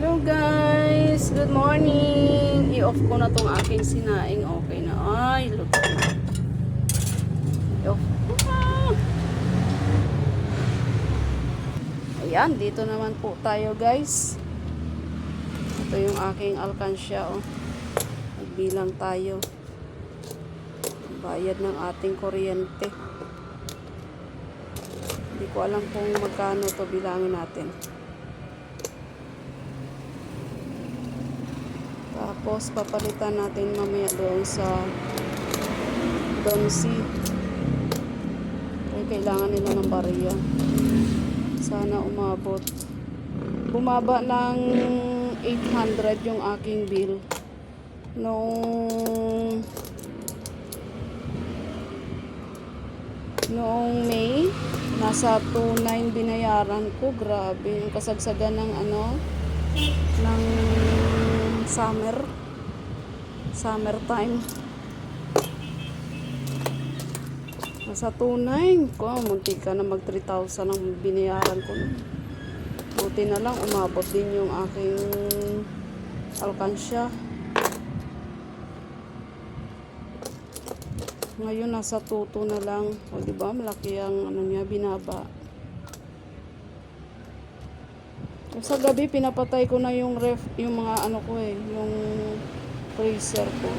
Hello guys! Good morning! I-off ko na tong aking sinaing. Okay na. Ay, look. I-off ko na. Ayan, dito naman po tayo guys. Ito yung aking alkansya. Oh. Nagbilang tayo. Bayad ng ating kuryente. Hindi ko alam kung magkano to bilangin natin. Tapos papalitan natin mamaya doon sa Donsi. Kaya kailangan nila ng bariya. Sana umabot. Bumaba ng 800 yung aking bill. Noong noong May, nasa 2.9 binayaran ko. Grabe, yung kasagsagan ng ano, ng summer. Summer time. Nasa 2.9 ko, munti ka na mag 3,000 ang binayaran ko. Buti na lang, umabot din yung aking alkansya. Ngayon nasa tuto na lang. O di ba malaki ang ano niya binaba. Sa gabi pinapatay ko na yung ref, yung mga ano ko eh, yung freezer ko.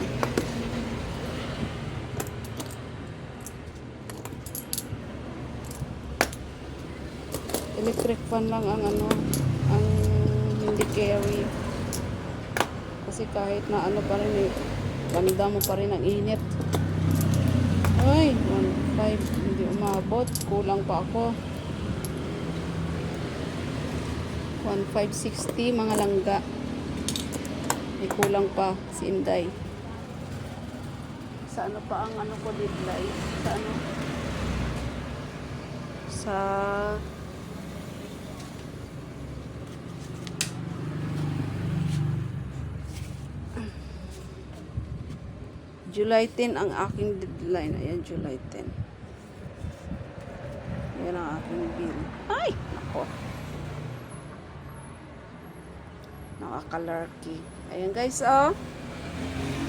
Electric fan lang ang ano, ang hindi carry. Kasi kahit na ano pa rin eh, banda mo pa rin ang init. Ay, 1.5. Hindi umabot. Kulang pa ako. 1.560 mga langga. May kulang pa si Inday. Sa ano pa ang ano ko deadline? Sa ano? Sa July 10 ang aking deadline. Ayan, July 10. Yan ang aking bill. Ay! Nako. Nakakalarky. Ayan guys, oh.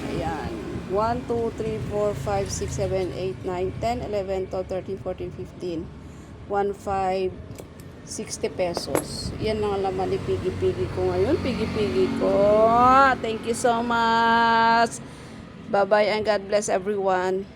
Ayan. 1, 2, 3, 4, 5, 6, 7, 8, 9, 10, 11, 12, 13, 14, 15. 1, 5, 60 pesos. Yan ang laman ni Pigi-Pigi ko ngayon. Pigi-Pigi ko. Thank you so much. Bye-bye and God bless everyone.